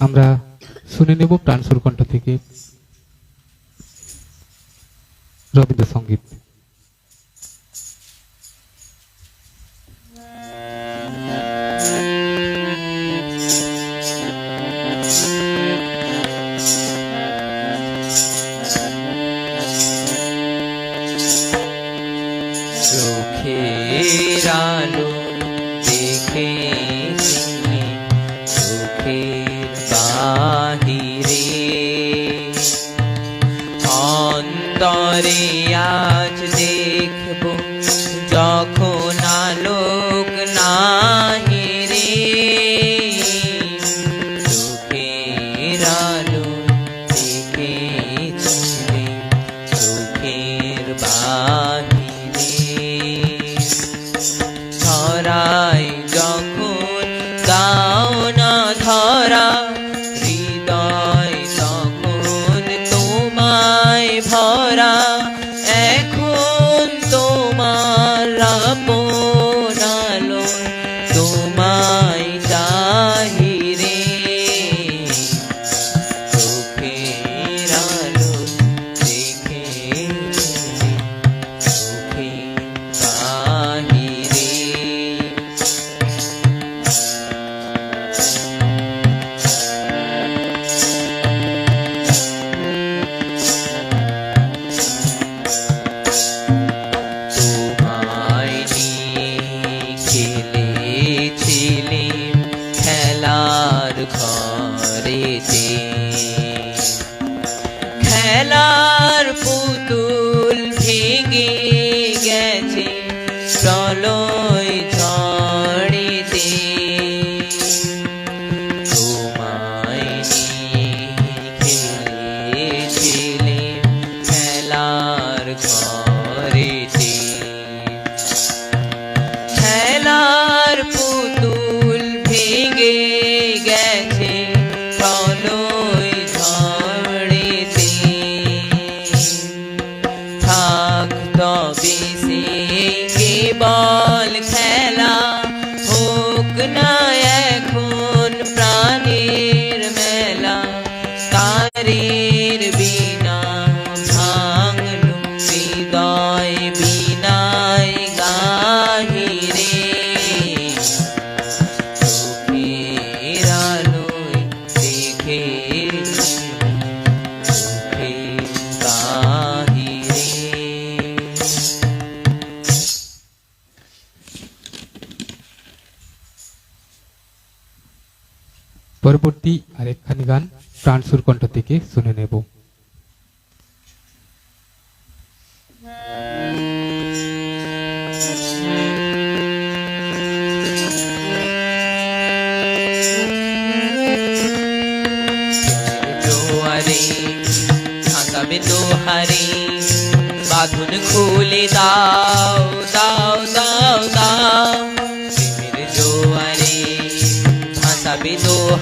আমরা শুনে নেব প্রাণসুর কণ্ঠ থেকে রবীন্দ্রসঙ্গীত। পরবর্তী আরেকখানি গান প্রাণসুর কণ্ঠ থেকে শুনে নেব। দোহারে বাঁধন খুলে দাও।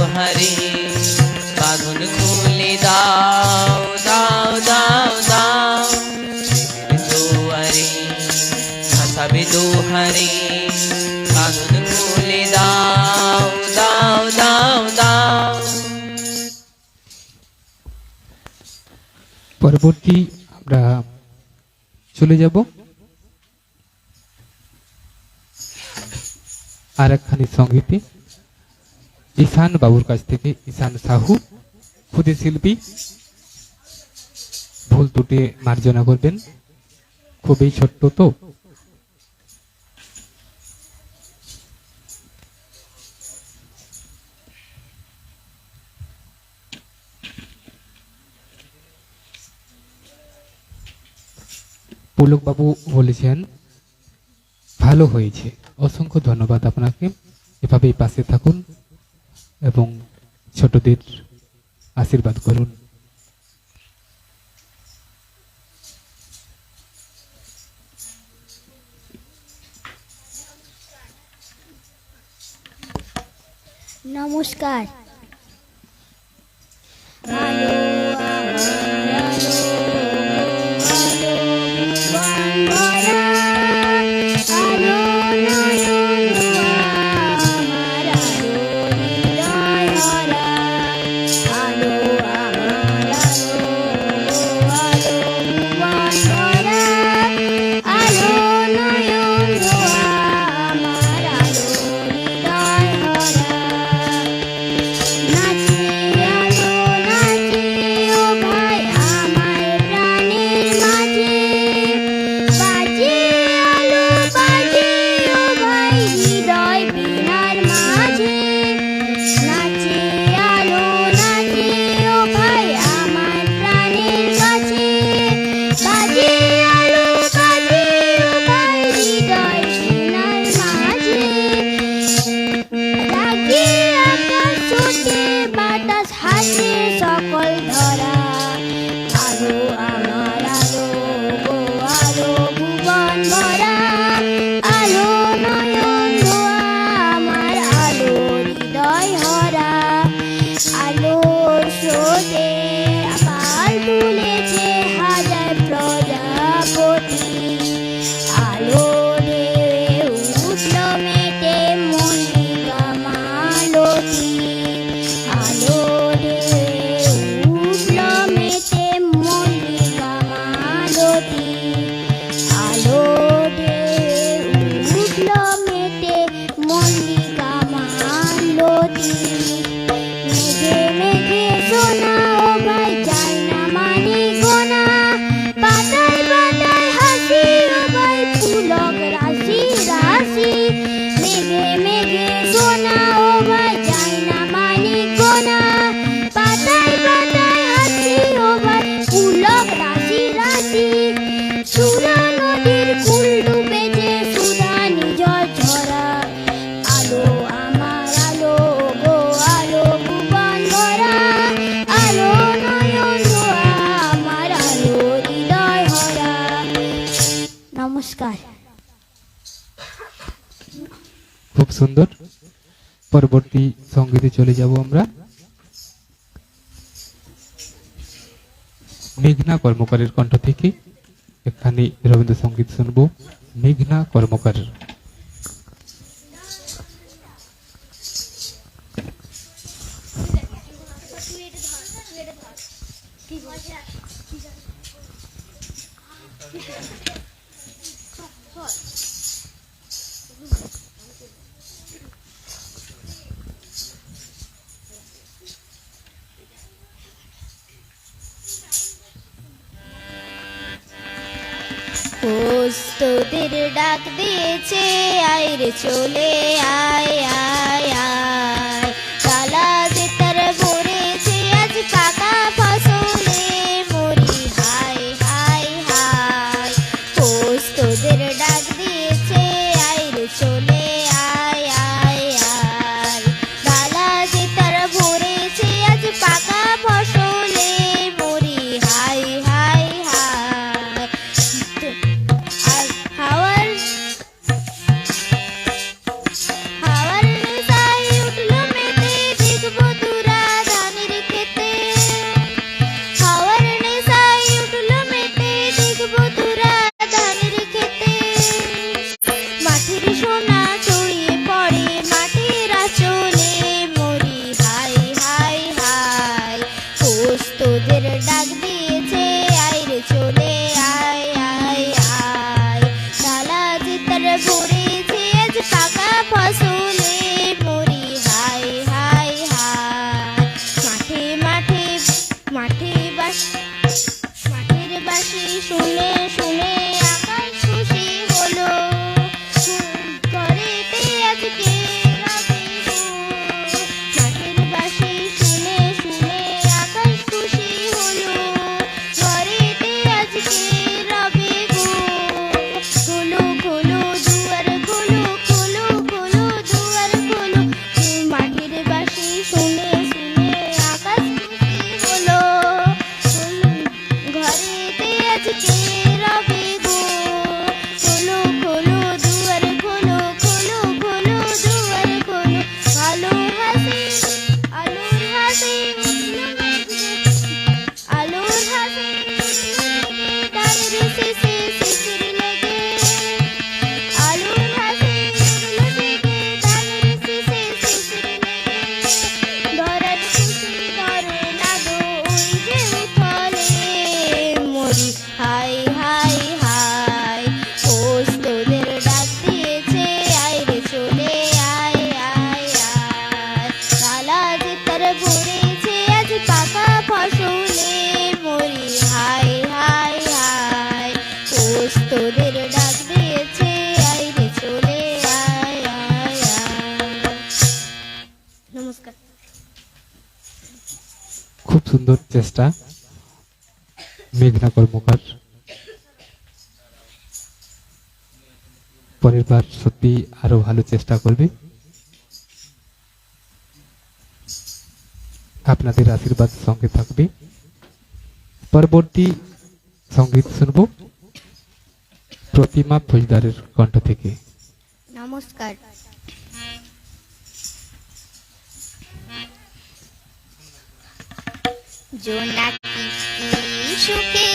হরি। বাগুন খুলে দাও দাও দাও দাও। দুয়ারে হাসাবে দুহারে বাগুন খুলে দাও দাও দাও দাও। পরবর্তী আমরা চলে যাব। আর একখানি সঙ্গীতে ঈশান বাবুর কাছ থেকে ঈশান সাহু ক্ষুদে শিল্পী, ভুল তুটে মার্জনা করবেন। খুবই ছোট্ট তো। পুলকবাবু বলেছেন, ভালো হয়েছে। অসংখ্য ধন্যবাদ আপনাকে। এভাবেই পাশে থাকুন। এবং ছোটদের আশীর্বাদ করুন। নমস্কার। সুন্দর। পরবর্তী সঙ্গীতে চলে যাব আমরা। মেঘনা কর্মকারের কণ্ঠ থেকে এখানে রবীন্দ্রসঙ্গীত শুনব। মেঘনা কর্মকারের। খুব সুন্দর চেষ্টা। মেঘনা কর্মকার। পরের বার সত্যি আরও ভালো চেষ্টা করবে। আপনাদের আশীর্বাদ সঙ্গে থাকবে। পরবর্তী সংগীত শুনব। প্রতিমা ফৌজদারের কণ্ঠ থেকে। নমস্কার। জোনাকি সুখে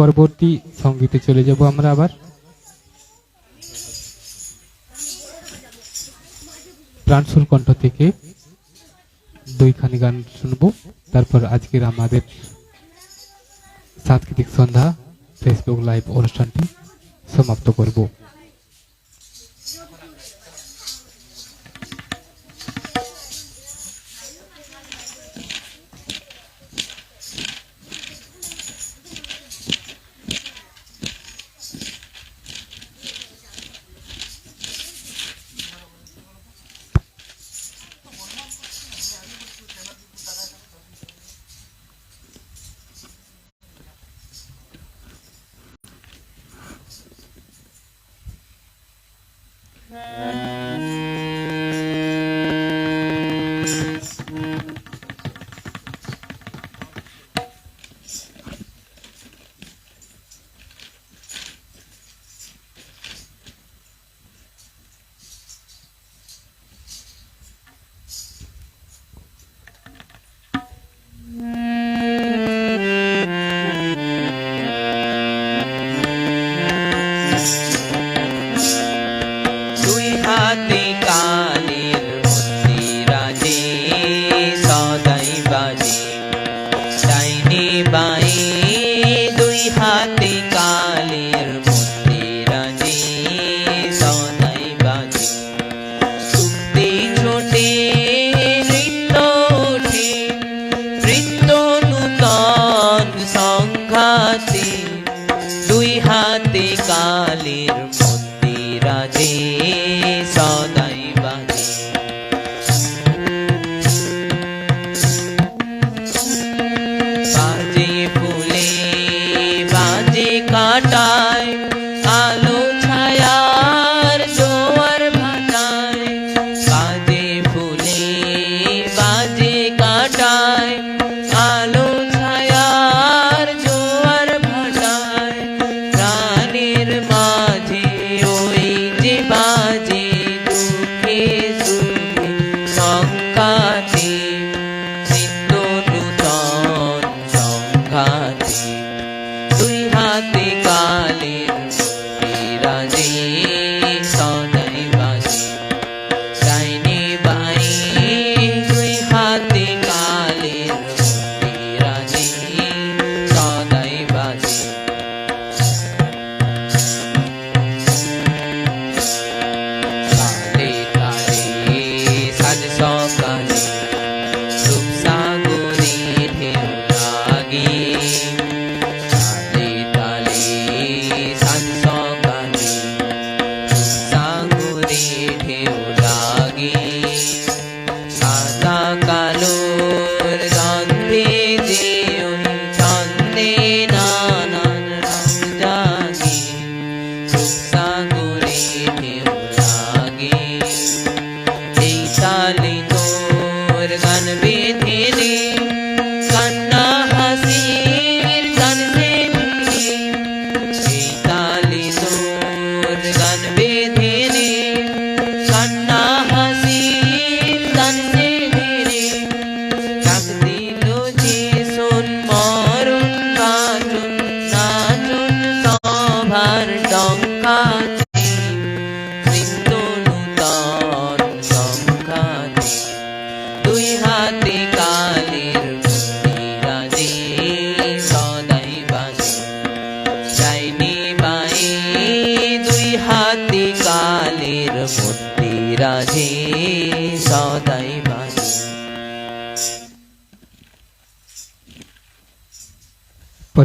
পরবর্তী সঙ্গীতে চলে যাব আমরা আবার। প্রাণসুর কণ্ঠ থেকে দুইখানি গান শুনব। তারপর আজকের আমাদের সাংস্কৃতিক সন্ধ্যা ফেসবুক লাইভ অনুষ্ঠানটি সমাপ্ত করব।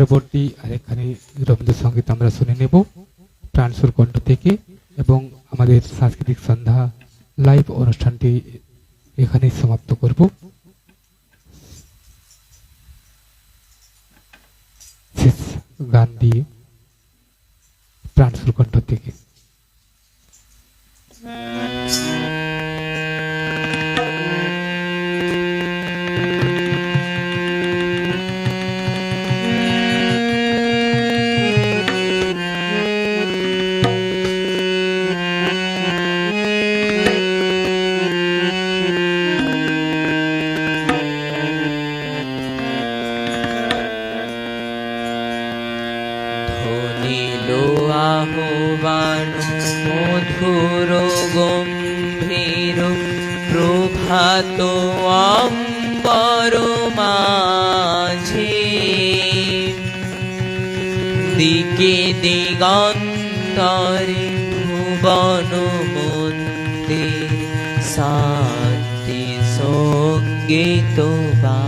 পরবর্তী আরেকখানি রবীন্দ্রসঙ্গীত আমরা শুনে নেব প্রাণসুর কণ্ঠ থেকে, এবং আমাদের সাংস্কৃতিক সন্ধ্যা লাইভ অনুষ্ঠানটি এখানেই সমাপ্ত করব। শেষ গান দিয়ে প্রাণসুর কণ্ঠ থেকে। গম্ভীর প্রভাত অম্বর মাঝে। দিকে দিগন্তরে ভুবন মন্দির শান্তি সংগীত বা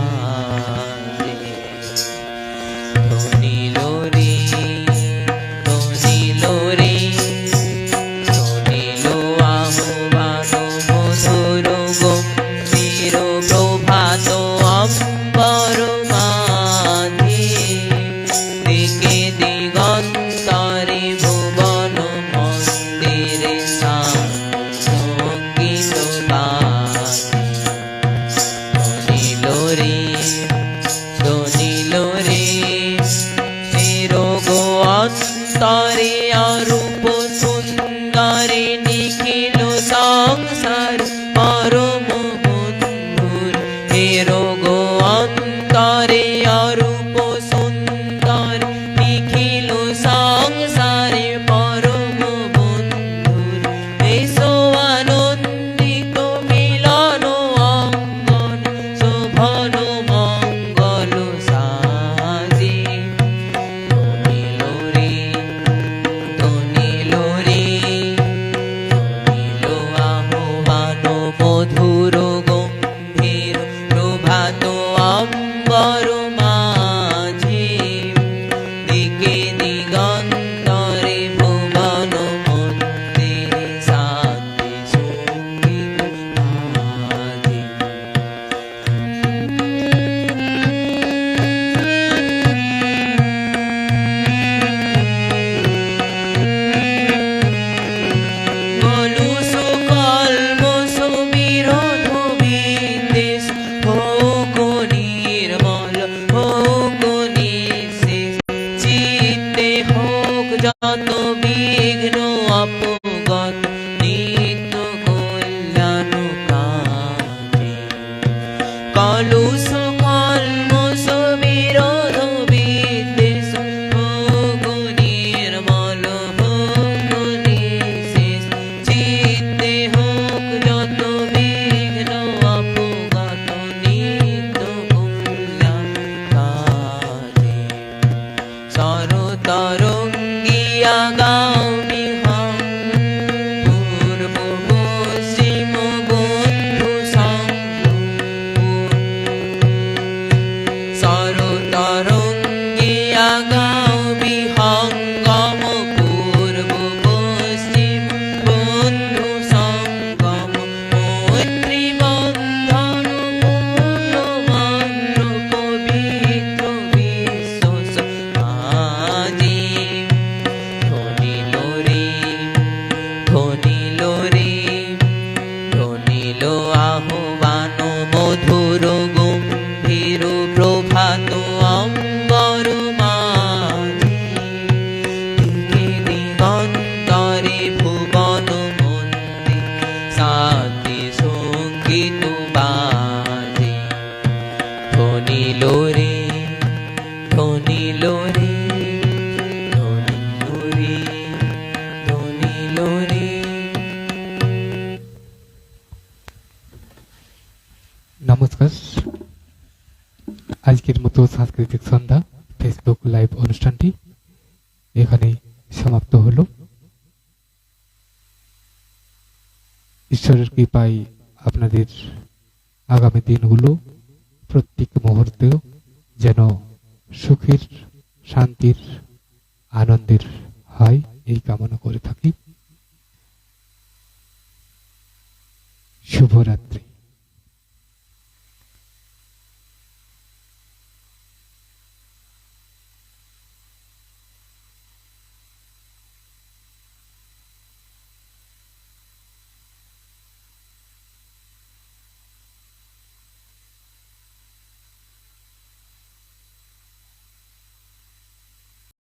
puso ফেসবুক লাইভ অনুষ্ঠানটি এখানে সমাপ্ত হলো। ঈশ্বরের কৃপায় আপনাদের আগামী দিনগুলো প্রত্যেক মুহূর্তেও যেন সুখের, শান্তির, আনন্দের হয় এই কামনা করে থাকি। শুভরাত্রি।